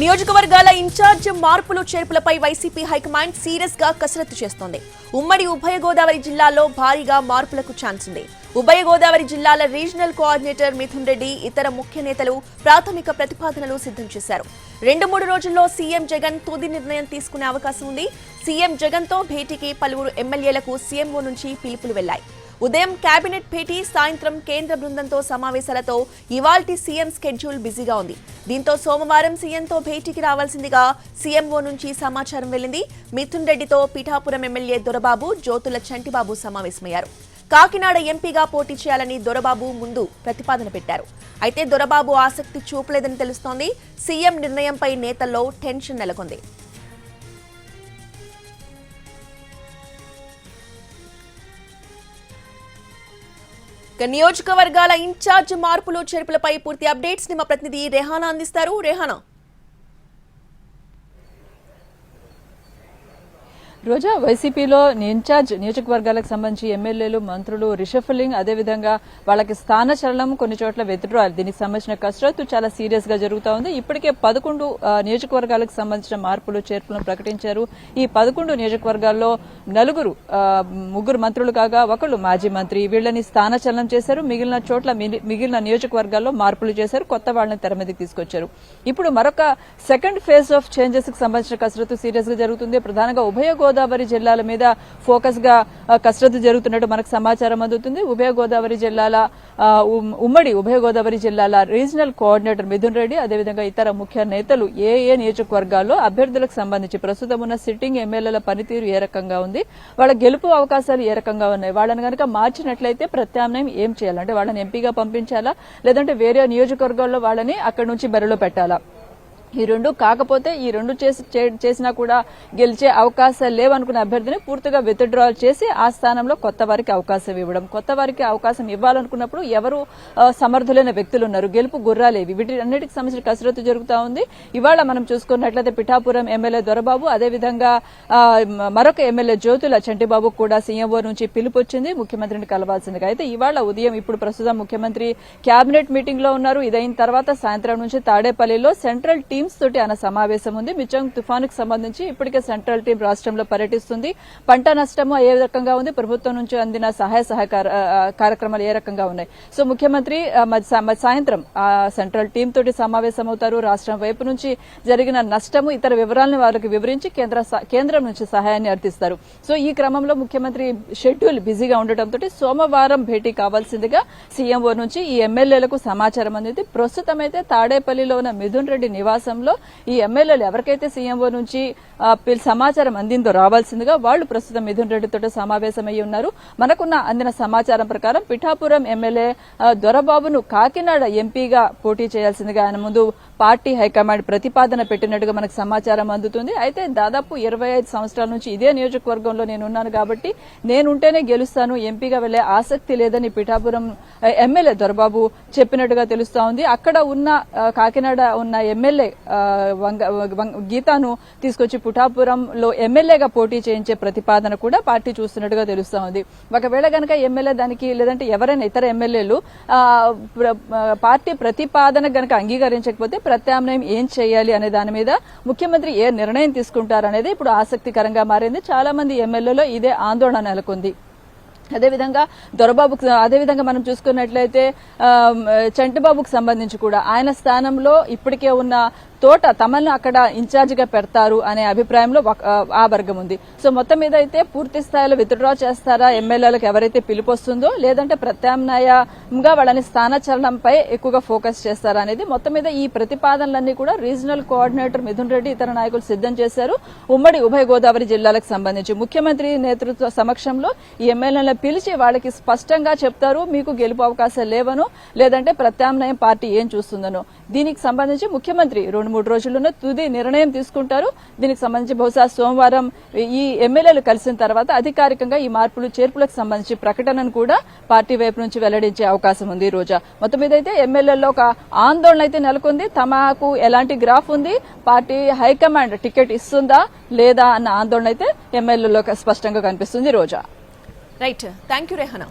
నియోజకవర్గాల ఇన్ఛార్జ్ మార్పులు చేర్పులపై YCP high command సీరియస్గా కసరత్తు చేస్తోంది. ఉమ్మడి ఉభయ గోదావరి జిల్లాలో భారీగా మార్పులకు ఛాన్స్ ఉంది. ఉభయ గోదావరి జిల్లాల రీజనల్ కోఆర్డినేటర్ మిథున్ రెడ్డి ఇతర ముఖ్య నేతలు ప్రాథమిక ప్రతిపాదనలు సిద్ధం చేశారు. రెండు మూడు రోజుల్లో సీఎం జగన్ తుది నిర్ణయం తీసుకునే అవకాశం ఉంది. సీఎం జగన్తో భేటీకి పలువురు ఎమ్మెల్యేలకు సీఎంఓ నుంచి పిలుపులు వెళ్ళాయి ఉదయం కేబినెట్ భేటీ సాయంత్రం కేంద్ర బృందంతో సమావేశాలతో ఇవాల్టి సీఎం స్కెడ్యూల్ బిజీగా ఉంది. దీంతో సోమవారం సీఎంతో భేటీకి రావాల్సిందిగా సీఎంఓ నుంచి సమాచారం వెళ్ళింది మిథున్ రెడ్డితో పిఠాపురం ఎమ్మెల్యే దొరబాబు జ్యోతుల చంటిబాబు సమావేశమయ్యారు. కాకినాడ ఎంపీగా పోటీ చేయాలని దొరబాబు ముందు ప్రతిపాదన పెట్టారు. అయితే దొరబాబు ఆసక్తి చూపలేదని తెలుస్తోంది. సీఎం నిర్ణయంపై నేతల్లో టెన్షన్ నెలకొంది. నియోజకవర్గాల ఇన్ఛార్జ్ మార్పులు చేర్పులపై పూర్తి అప్డేట్స్ని మా ప్రతినిధి రెహానా అందిస్తారు. రెహానా. రోజా వైసీపీలో ఇన్ఛార్జ్ నియోజకవర్గాలకు సంబంధించి ఎమ్మెల్యేలు మంత్రులు రిషఫలింగ్ అదేవిధంగా వాళ్ళకి స్థాన చలనం కొన్ని చోట్ల వెతుడ్రాల్ దీనికి సంబంధించిన కసరత్తు చాలా సీరియస్గా జరుగుతూ ఉంది. ఇప్పటికే పదకొండు నియోజకవర్గాలకు సంబంధించిన మార్పులు చేర్పులను ప్రకటించారు. ఈ పదకొండు నియోజకవర్గాల్లో నలుగురు ముగ్గురు మంత్రులు కాగా ఒకళ్ళు మాజీ మంత్రి. వీళ్ళని స్థాన చలనం చేశారు. మిగిలిన చోట్ల మిగిలిన నియోజకవర్గాల్లో మార్పులు చేశారు. కొత్త వాళ్ళని తెర మీదకి తీసుకొచ్చారు. ఇప్పుడు మరొక సెకండ్ ఫేజ్ ఆఫ్ చేంజెస్కి సంబంధించిన కసరత్తు సీరియస్గా జరుగుతుంది. ప్రధానంగా ఉభయ గోదావరి జిల్లాల మీద ఫోకస్గా కసరత్తు జరుగుతున్నట్టు మనకు సమాచారం అందుతుంది. ఉభయ గోదావరి జిల్లాల ఉమ్- ఉమ్మడి ఉభయ గోదావరి జిల్లాల రీజనల్ కోఆర్డినేటర్ మిథున్ రెడ్డి అదేవిధంగా ఇతర ముఖ్య నేతలు ఏ ఏ నియోజకవర్గాల్లో అభ్యర్థులకు సంబంధించి ప్రస్తుతం ఉన్న సిట్టింగ్ ఎమ్మెల్యేల పనితీరు ఏ రకంగా ఉంది వాళ్ళ గెలుపు అవకాశాలు ఏ రకంగా ఉన్నాయి వాళ్ళని కనుక మార్చినట్లయితే ప్రత్యామ్నాయం ఏం చేయాలంటే వాళ్ళని ఎంపీగా పంపించాలా? లేదంటే వేరే నియోజకవర్గాల్లో వాళ్ళని అక్కడి నుంచి బరిలో పెట్టాలా? ఈ రెండు కాకపోతే ఈ రెండు చేసి చే- చేసినా కూడా గెలిచే అవకాశాలు లేవనుకున్న అభ్యర్థిని పూర్తిగా విత్డ్రా చేసి ఆ స్థానంలో కొత్త వారికి అవకాశం ఇవ్వడం. కొత్త వారికి అవకాశం ఇవ్వాలనుకున్నప్పుడు ఎవరు సమర్థులైన వ్యక్తులు ఉన్నారు. గెలుపు గుర్రాలేవి వీటి అన్నిటికి సంబంధించిన కసరత్తు జరుగుతూ ఉంది. ఇవాళ మనం చూసుకున్నట్లయితే పిఠాపురం ఎమ్మెల్యే దొరబాబు అదేవిధంగా మరొక ఎమ్మెల్యే జ్యోతుల చంటిబాబు కూడా సీఎంఓ నుంచి పిలుపు వచ్చింది. ముఖ్యమంత్రిని కలవాల్సిందిగా. అయితే ఇవాళ ఉదయం ఇప్పుడు ప్రస్తుతం ముఖ్యమంత్రి కేబినెట్ మీటింగ్లో ఉన్నారు. ఇదైన తర్వాత సాయంత్రం నుంచి తాడేపల్లిలో సెంట్రల్ టీమ్స్ తోటి ఆయన సమావేశం ఉంది. మిచంగ్ తుఫానుకు సంబంధించి ఇప్పటికే సెంట్రల్ టీం రాష్ట్రంలో పర్యటిస్తుంది. పంట నష్టము ఏ రకంగా ఉంది? ప్రభుత్వం నుంచి అందిన సహాయ సహకార కార్యక్రమాలు ఏ రకంగా ఉన్నాయి? సో ముఖ్యమంత్రి మధ్య- సాయంత్రం సెంట్రల్ టీం తోటి సమావేశం అవుతారు రాష్ట్రం వైపు నుంచి జరిగిన నష్టము ఇతర వివరాలను వారికి వివరించి కేంద్ర కేంద్రం నుంచి సహాయాన్ని అర్థిస్తారు. సో ఈ క్రమంలో ముఖ్యమంత్రి షెడ్యూల్ బిజీగా ఉండటంతో సోమవారం భేటీ కావాల్సిందిగా సీఎంఓ నుంచి ఈ ఎమ్మెల్యేలకు సమాచారం అందింది. ప్రస్తుతం అయితే తాడేపల్లిలో ఉన్న మిథున్ రెడ్డి నివాసం నివాసంలో ఈ ఎమ్మెల్యేలు ఎవరికైతే సీఎంఓ నుంచి సమాచారం అందిందో రావాల్సిందిగా వాళ్ళు ప్రస్తుతం మిథున్ రెడ్డితో సమావేశమై ఉన్నారు. మనకున్న అందిన సమాచారం ప్రకారం పిఠాపురం ఎమ్మెల్యే దొరబాబును కాకినాడ ఎంపీగా పోటీ చేయాల్సిందిగా ఆయన ముందు పార్టీ హైకమాండ్ ప్రతిపాదన పెట్టినట్టుగా మనకు సమాచారం అందుతుంది. అయితే దాదాపు ఇరవై ఐదు సంవత్సరాల నుంచి ఇదే నియోజకవర్గంలో నేను ఉన్నాను కాబట్టి నేనుంటేనే గెలుస్తాను ఎంపీగా వెళ్ళే ఆసక్తి లేదని పిఠాపురం ఎమ్మెల్యే దొరబాబు చెప్పినట్టుగా తెలుస్తోంది అక్కడ ఉన్న కాకినాడ ఉన్న ఎమ్మెల్యే గీతాను తీసుకొచ్చి పుఠాపురంలో ఎమ్మెల్యేగా పోటీ చేయించే ప్రతిపాదన కూడా పార్టీ చూస్తున్నట్టుగా తెలుస్తా ఉంది. ఒకవేళ గనక ఎమ్మెల్యే దానికి లేదంటే ఎవరైనా ఇతర ఎమ్మెల్యేలు పార్టీ ప్రతిపాదన గనక అంగీకరించకపోతే ప్రత్యామ్నాయం ఏం చేయాలి అనే దాని మీద ముఖ్యమంత్రి ఏ నిర్ణయం తీసుకుంటారనేది ఇప్పుడు ఆసక్తికరంగా మారింది. చాలా మంది ఎమ్మెల్యేలో ఇదే ఆందోళన నెలకొంది. అదేవిధంగా దొరబాబుకు అదేవిధంగా మనం చూసుకున్నట్లయితే చంటిబాబుకు సంబంధించి కూడా ఆయన స్థానంలో ఇప్పటికే ఉన్న తోట తమను అక్కడ ఇన్ఛార్జిగా పెడతారు అనే అభిప్రాయంలో ఆ, వర్గం ఉంది. సో మొత్తం మీద అయితే పూర్తి స్థాయిలో విత్డ్రా చేస్తారా ఎమ్మెల్యేలకు ఎవరైతే పిలుపు వస్తుందో లేదంటే ప్రత్యామ్నాయంగా వాళ్ళని స్థానచలనంపై ఎక్కువగా ఫోకస్ చేస్తారా అనేది మొత్తం మీద ఈ ప్రతిపాదనలన్నీ కూడా రీజనల్ కోఆర్డినేటర్ మిథున్ రెడ్డి ఇతర నాయకులు సిద్ధం చేశారు. ఉమ్మడి ఉభయ గోదావరి జిల్లాలకు సంబంధించి ముఖ్యమంత్రి నేతృత్వ సమక్షంలో ఈ ఎమ్మెల్యేల పిలిచి వాళ్ళకి స్పష్టంగా చెప్తారు మీకు గెలుపు అవకాశాలు లేవను లేదంటే ప్రత్యామ్నాయం పార్టీ ఏం చూస్తుందనో. దీనికి సంబంధించి ముఖ్యమంత్రి రెండు మూడు రోజుల్లోనే తుది నిర్ణయం తీసుకుంటారు. దీనికి సంబంధించి బహుశా సోమవారం ఈ ఎమ్మెల్యేలు కలిసిన తర్వాత అధికారికంగా ఈ మార్పులు చేర్పులకు సంబంధించి ప్రకటనను కూడా పార్టీ వైపు నుంచి వెల్లడించే అవకాశం ఉంది ఈ రోజా. మొత్తం మీద అయితే ఎమ్మెల్యేల్లో ఒక ఆందోళన అయితే నెలకొంది. తమకు ఎలాంటి గ్రాఫ్ ఉంది? పార్టీ హైకమాండ్ టికెట్ ఇస్తుందా లేదా అన్న ఆందోళన అయితే ఎమ్మెల్యేలో స్పష్టంగా కనిపిస్తుంది Roja. Right thank you Rehana